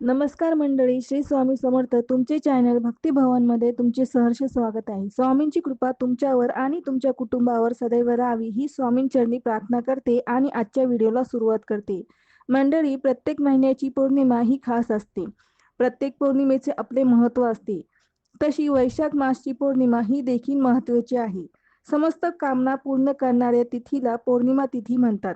नमस्कार मंडळी श्री स्वामी समर्थ. तुमचे चॅनल भक्ती भवनमध्ये तुमचे सहर्ष स्वागत आहे. स्वामींची कृपा तुमच्यावर आणि तुमच्या कुटुंबावर सदैव राहावी ही स्वामींचरणी प्रार्थना करते आणि आजच्या व्हिडिओला सुरुवात करते. मंडळी प्रत्येक महिन्याची पौर्णिमा ही खास असते. प्रत्येक पौर्णिमेचे आपले महत्त्व असते. तशी वैशाख मासची पौर्णिमा ही देखील महत्वाची आहे. समस्त कामना पूर्ण करणाऱ्या तिथीला पौर्णिमा तिथी म्हणतात.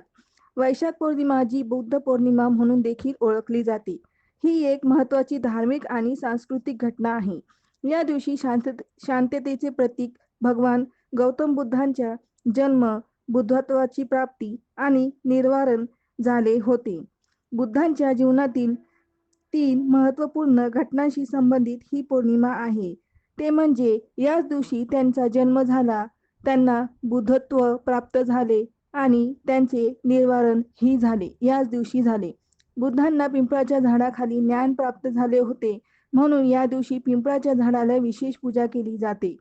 वैशाख पौर्णिमा जी बुद्ध पौर्णिमा म्हणून देखील ओळखली जाते. ही एक महत्वाची धार्मिक आणि सांस्कृतिक घटना आहे. या दिवशी शांत शांततेचे प्रतीक भगवान गौतम बुद्धांच्या जन्म बुद्धत्वाची प्राप्ती आणि निर्वारण झाले होते. बुद्धांच्या जीवनातील तीन महत्त्वपूर्ण घटनांशी संबंधित ही पौर्णिमा आहे. ते म्हणजे याच दिवशी त्यांचा जन्म झाला त्यांना बुद्धत्व प्राप्त झाले आणि त्यांचे निर्वारण ही झाले याच दिवशी झाले. बुद्धांना पिंपळाच्या झाडाखाली ज्ञान प्राप्त झाले होते. म्हणून या दिवशी पिंपळाच्या झाडाला विशेष पूजा केली जाते.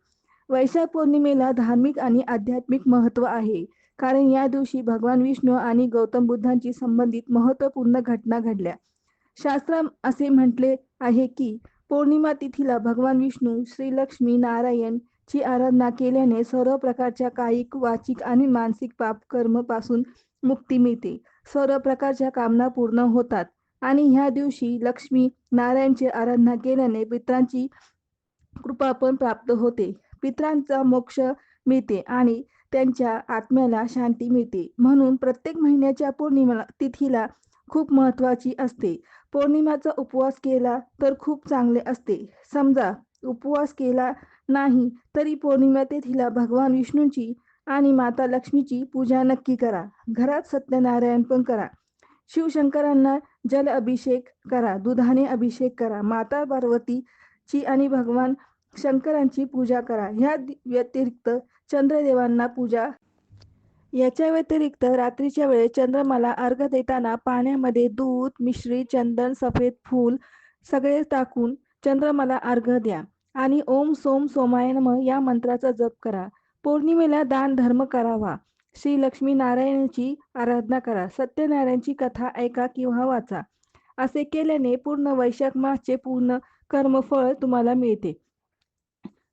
वैशाख पौर्णिमेला धार्मिक आणि आध्यात्मिक महत्त्व आहे. कारण या दिवशी भगवान विष्णू आणि गौतम बुद्धांची संबंधित महत्त्वपूर्ण घटना घडल्या. शास्त्र असे म्हटले आहे की पौर्णिमा तिथीला भगवान विष्णू श्री लक्ष्मी नारायण ची आराधना केल्याने सर्व प्रकारच्या कायिक वाचिक आणि मानसिक पाप कर्मपासून मुक्ती मिळते. सर्व प्रकारच्या कामना पूर्ण होतात. आणि ह्या दिवशी लक्ष्मी नारायणची आराधना केल्याने पित्रांची कृपा पण प्राप्त होते. पित्रांचा मोक्ष मिळते आणि त्यांच्या आत्म्याला शांती मिळते. म्हणून प्रत्येक महिन्याच्या पौर्णिमेला तिथीला खूप महत्वाची असते. पौर्णिमाचा उपवास केला तर खूप चांगले असते. समजा उपवास केला नाही तरी पौर्णिमा तिथीला भगवान विष्णूंची आणि माता लक्ष्मीची पूजा नक्की करा. घरात सत्यनारायण पण करा. शिवशंकरांना जल अभिषेक करा. दुधाने अभिषेक करा. माता पार्वतीची आणि भगवान शंकरांची पूजा करा. ह्या व्यतिरिक्त चंद्रदेवांना पूजा. याच्या व्यतिरिक्त रात्रीच्या वेळेस चंद्रमाला अर्घ देताना पाण्यामध्ये दूध मिश्री चंदन सफेद फूल सगळे टाकून चंद्रमाला अर्घ द्या. आणि ओम सोम सोमाय नम या मंत्राचा जप करा. पौर्णिमेला दान धर्म करावा. श्री लक्ष्मी नारायणाची आराधना करा. सत्यनारायणची कथा ऐका किंवा वाचा. असे केल्याने पूर्ण वैशाख मासचे पूर्ण कर्मफळ तुम्हाला मिळते.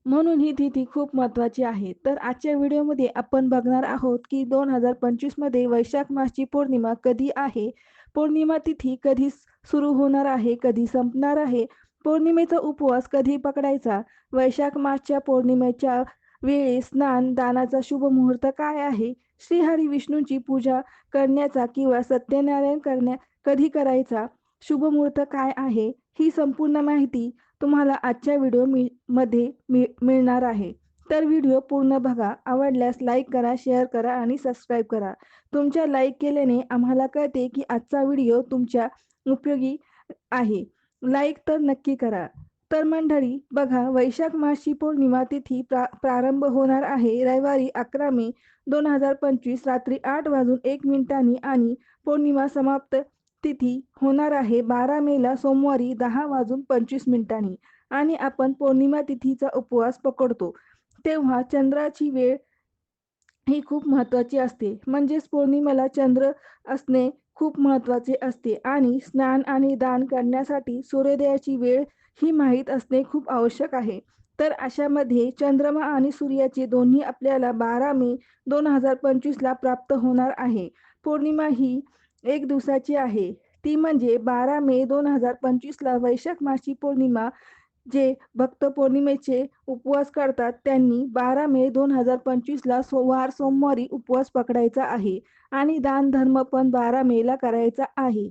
म्हणून ही तिथी खूप महत्वाची आहे. तर आजच्या व्हिडिओमध्ये आपण बघणार आहोत की दोन हजार पंचवीसमध्ये वैशाख मासची पौर्णिमा कधी आहे? पौर्णिमा तिथी कधी सुरू होणार आहे? कधी संपणार आहे? पौर्णिमेचा उपवास कधी पकडायचा? वैशाख मासच्या पौर्णिमेच्या वेळी स्नान दानाचा शुभ मुहूर्त काय आहे? श्रीहरी विष्णूंची पूजा करण्याचा किंवा सत्यनारायण करण्या कधी करायचा? शुभ मुहूर्त काय आहे? ही संपूर्ण माहिती तुम्हाला आजच्या व्हिडिओमध्ये मिळणार आहे. तर व्हिडिओ पूर्ण बघा. आवडल्यास लाईक करा शेअर करा आणि सबस्क्राईब करा. तुमच्या लाईक केल्याने आम्हाला कळते की आजचा व्हिडिओ तुमच्या उपयोगी आहे. लाईक तर नक्की करा. तर मंडळी बघा वैशाख माशी पौर्णिमा तिथी प्रा प्रारंभ होणार आहे. रविवारी अकरा मे दोन हजार पंचवीस रात्री आठ वाजून एक मिनिटांनी आणि पौर्णिमा समाप्त तिथी होणार आहे. बारा मेला सोमवारी दहा वाजून पंचवीस मिनिटांनी आणि आपण पौर्णिमा तिथीचा उपवास पकडतो. तेव्हा चंद्राची वेळ ही खूप महत्वाची असते. म्हणजेच पौर्णिमेला चंद्र असणे खूप महत्त्वाचे असते आणि स्नान आणि दान करण्यासाठी सूर्योदयाची वेळ ही माहीत असणे खूप आवश्यक आहे. तर अशामध्ये चंद्रमा आणि सूर्याचे दोन्ही आपल्याला बारा मे दोन हजार पंचवीसला प्राप्त होणार आहे. पौर्णिमा ही एक दिवसाची आहे. ती म्हणजे बारा मे दोन हजार पंचवीसला वैशाख मासी पौर्णिमा जे भक्त पौर्णिमेचे उपवास करतात त्यांनी बारा मे दोन हजार पंचवीसला सोमवार सोमवारी उपवास पकडायचा आहे आणि दान धर्म पण बारा मेला करायचा आहे.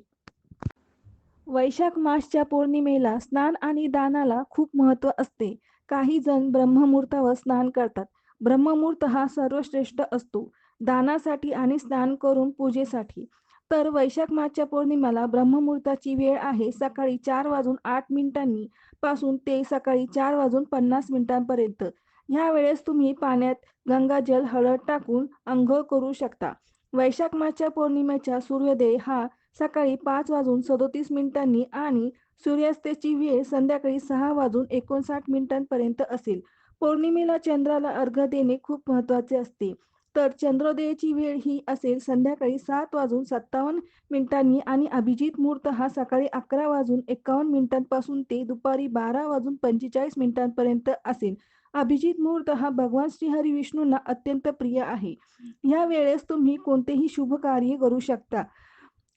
वैशाख मासच्या पौर्णिमेला स्नान आणि दानाला खूप महत्त्व असते. काही जण ब्रह्ममुहूर्तावर स्नान करतात. ब्रह्ममुहूर्त हा सर्वश्रेष्ठ असतो. दानासाठी आणि स्नान करून पूजेसाठी. तर वैशाख मासच्या पौर्णिमेला ब्रह्ममुहूर्ताची वेळ आहे सकाळी चार वाजून आठ मिनिटांनी पासून ते सकाळी चार वाजून पन्नास मिनिटांपर्यंत. ह्या वेळेस तुम्ही पाण्यात गंगाजल हळद टाकून अंघोळ करू शकता. वैशाख मासच्या पौर्णिमेचा सूर्योदय हा सकाळी पाच वाजून सदोतीस मिनिटांनी आणि सूर्यास्तेची वेळ संध्याकाळी सहा वाजून एकोणसाठ मिनिटांपर्यंत असेल. पौर्णिमेला चंद्राला अर्घ देणे खूप महत्त्वाचे असते. तर चंद्रोदयाची वेळ ही असेल संध्याकाळी सात वाजून सत्तावन्न मिनिटांनी आणि अभिजित मुहूर्त हा सकाळी अकरा वाजून एकावन्न मिनिटांपासून ते दुपारी बारा वाजून पंचेचाळीस मिनिटांपर्यंत असेल. अभिजित मुहूर्त हा भगवान श्रीहरी विष्णूंना अत्यंत प्रिय आहे. या वेळेस तुम्ही कोणतेही शुभ कार्य करू शकता.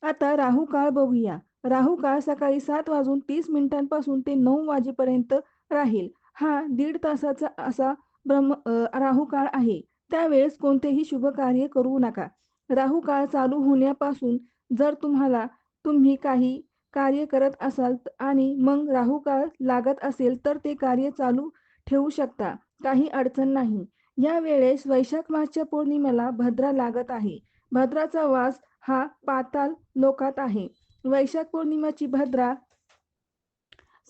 आता राहू काळ बघूया. राहू काळ सकाळी सात वाजून तीस मिनिटांपासून ते नऊ वाजेपर्यंत राहील. हा दीड तासाचा असा ब्रह्म राहू काळ आहे. त्यावेळेस कोणतेही शुभ कार्य करू नका. राहू काळ चालू होण्यापासून जर तुम्हाला तुम्ही काही कार्य करत असाल आणि मग राहू काळ लागत असेल तर ते कार्य चालू ठेवू शकता. काही अडचण नाही. या वेळेस वैशाख मासच्या पौर्णिमेला भद्रा लागत आहे. भद्राचा वास हा पाताल लोकात आहे. वैशाख पौर्णिमेची भद्रा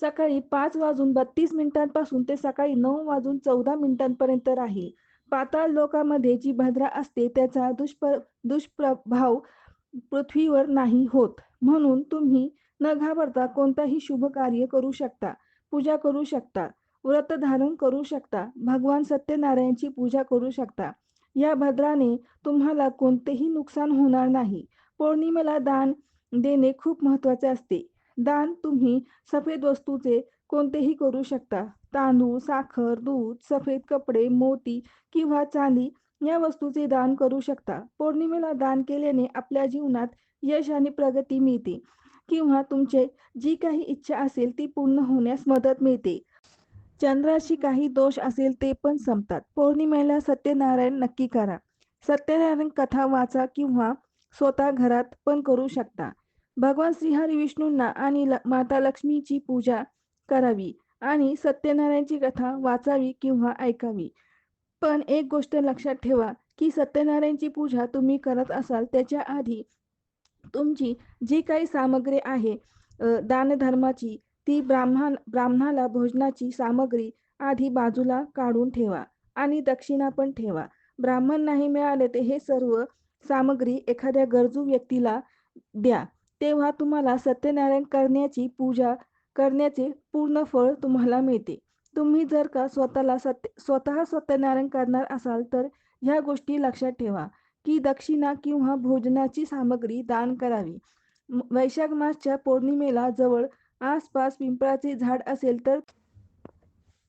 सकाळी पाच वाजून बत्तीस मिनिटांपासून ते सकाळी नऊ वाजून चौदा मिनिटांपर्यंत राहील. पाताळ लोकामध्ये जी भद्रा असते त्याचा दुष्प दुष्प्रभाव पृथ्वीवर नाही होत. म्हणून तुम्ही न घाबरता कोणताही शुभ कार्य करू शकता. पूजा करू शकता. व्रत धारण करू शकता. भगवान सत्यनारायणची पूजा करू शकता. या भद्राने तुम्हाला कोणतेही नुकसान होणार नाही. पौर्णिमेला दान देणे खूप महत्त्वाचे असते. दान तुम्ही सफेद वस्तूचे कोणतेही करू शकता. तांदूळ साखर दूध सफेद कपडे मोती किंवा चांदी या वस्तूचे दान करू शकता. पौर्णिमेला दान केल्याने आपल्या जीवनात यश आणि प्रगती मिळते किंवा तुमचे जी काही इच्छा असेल ती पूर्ण होण्यास मदत मिळते. चंद्राशी काही दोष असेल ते पण संपतात. पौर्णिमेला सत्यनारायण नक्की करा. सत्यनारायण कथा वाचा किंवा स्वतः घरात पण करू शकता. भगवान श्रीहरी विष्णूंना आणि माता लक्ष्मीची पूजा करावी आणि सत्यनारायणची कथा वाचावी किंवा ऐकावी. पण एक गोष्ट लक्षात ठेवा की सत्यनारायणची पूजा तुम्ही करत असाल त्याच्या आधी तुमची जी काही सामग्री आहे दानधर्माची ती ब्राह्मण ब्राह्मणाला भोजनाची सामग्री आधी बाजूला काढून ठेवा आणि दक्षिणा पण ठेवा. ब्राह्मण नाही मिळाले ते हे सर्व सामग्री एखाद्या गरजू व्यक्तीला द्या. तेव्हा तुम्हाला सत्यनारायण करण्याची पूजा करण्याचे पूर्ण फळ तुम्हाला मिळते. तुम्ही जर का स्वतःला सत्य स्वतः सत्यनारायण करणार असाल तर ह्या गोष्टी लक्षात ठेवा की दक्षिणा किंवा भोजनाची सामग्री दान करावी. वैशाख मासच्या पौर्णिमेला जवळ आसपास पिंपळाचे झाड असेल तर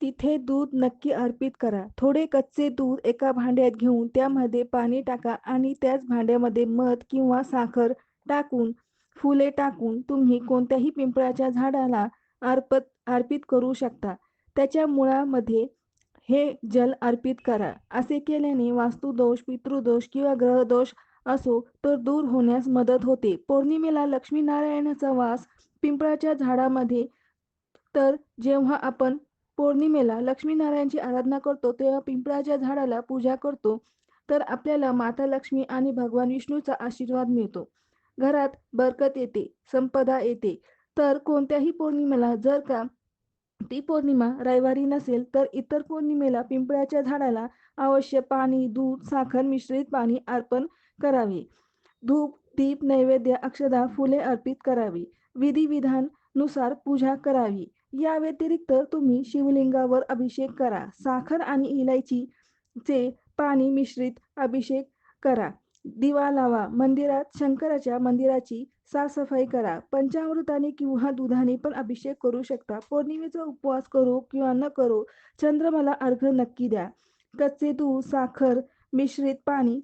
तिथे दूध नक्की अर्पित करा. थोडे कच्चे दूध एका भांड्यात घेऊन त्यामध्ये पाणी टाका आणि त्याच भांड्यामध्ये मध किंवा साखर टाकून फुले टाकून तुम्ही कोणत्याही पिंपळाच्या झाडाला अर्पत अर्पित करू शकता. त्याच्या मुळामध्ये हे जल अर्पित करा. असे केल्याने वास्तुदोष पितृदोष किंवा ग्रहदोष असो तर दूर होण्यास मदत होते. पौर्णिमेला लक्ष्मीनारायणाचा वास पिंपळाच्या झाडामध्ये. तर जेव्हा आपण पौर्णिमेला लक्ष्मीनारायणची आराधना करतो तेव्हा पिंपळाच्या झाडाला पूजा करतो. तर आपल्याला माता लक्ष्मी आणि भगवान विष्णूचा आशीर्वाद मिळतो. घरात बरकत येते संपदा येते. तर कोणत्याही पौर्णिमेला जर का ती पौर्णिमा रविवारी नसेल तर इतर पौर्णिमेला पिंपळाच्या झाडाला अवश्य पाणी दूध साखर मिश्रित पाणी अर्पण करावे. धूप दीप नैवेद्य अक्षदा फुले अर्पित करावी. विधिविधानुसार पूजा करावी. या व्यतिरिक्त तुम्ही शिवलिंगावर अभिषेक करा. साखर आणि इलायचीचे पाणी मिश्रित अभिषेक करा. दिवा लावा. मंदिरात शंकराच्या मंदिराची साफसफाई करा. पंचामृताने किंवा दुधाने पण अभिषेक करू शकता. पौर्णिमेचा उपवास करू किंवा न करो चंद्रमाला अर्घ नक्की द्या. कच्चे दूध साखर मिश्रित पाणी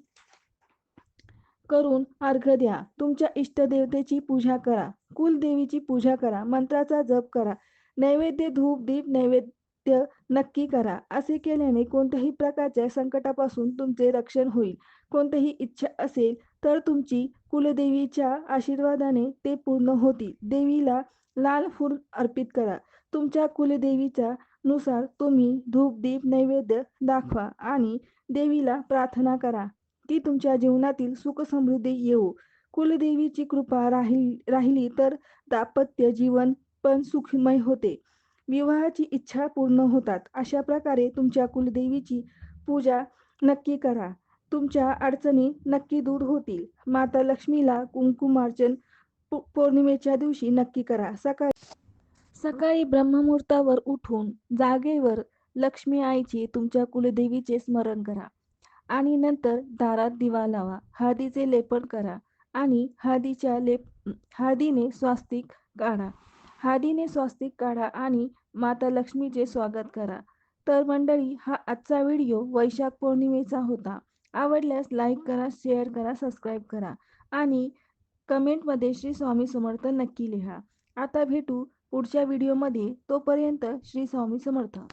करून अर्घ द्या. तुमच्या इष्टदेवतेची पूजा करा. कुलदेवीची पूजा करा. मंत्राचा जप करा. नैवेद्य धूप दीप नैवेद्य नक्की करा. असे केल्याने कोणत्याही प्रकारच्या संकटापासून तुमचे रक्षण होईल. कोणतीही इच्छा असेल तर तुमची कुलदेवीच्या आशीर्वादाने ते पूर्ण होतील. देवीला लाल फूल अर्पित करा. तुमच्या कुलदेवीच्या नुसार तुम्ही धूप दीप नैवेद्य दाखवा आणि देवीला प्रार्थना करा. ती तुमच्या जीवनातील सुख समृद्धी येऊ. कुलदेवीची कृपा राहिल राहिली तर दाम्पत्य जीवन पण सुखमय होते. विवाहाची इच्छा पूर्ण होतात. अशा प्रकारे तुमच्या कुलदेवीची पूजा नक्की करा. तुमच्या अडचणी नक्की दूर होतील. माता लक्ष्मीला कुंकुमार्चन पौर्णिमेच्या दिवशी नक्की करा. सकाळी सकाळी ब्रह्ममुहूर्तावर उठून जागेवर लक्ष्मी आईचे तुमच्या कुलदेवीचे स्मरण करा. आणि नंतर दारात दिवा लावा. हळदीचे लेपन करा आणि हळदीच्या लेप हळदीने स्वास्तिक काढा. हळदीने स्वास्तिक काढा आणि माता लक्ष्मीचे स्वागत करा. तर मंडळी हा आजचा व्हिडिओ वैशाख पौर्णिमेचा होता. आवडल्यास लाईक करा शेअर करा सबस्क्राईब करा आणि कमेंटमध्ये श्री स्वामी समर्थ नक्की लिहा. आता भेटू पुढच्या व्हिडिओमध्ये. तोपर्यंत श्री स्वामी समर्थ.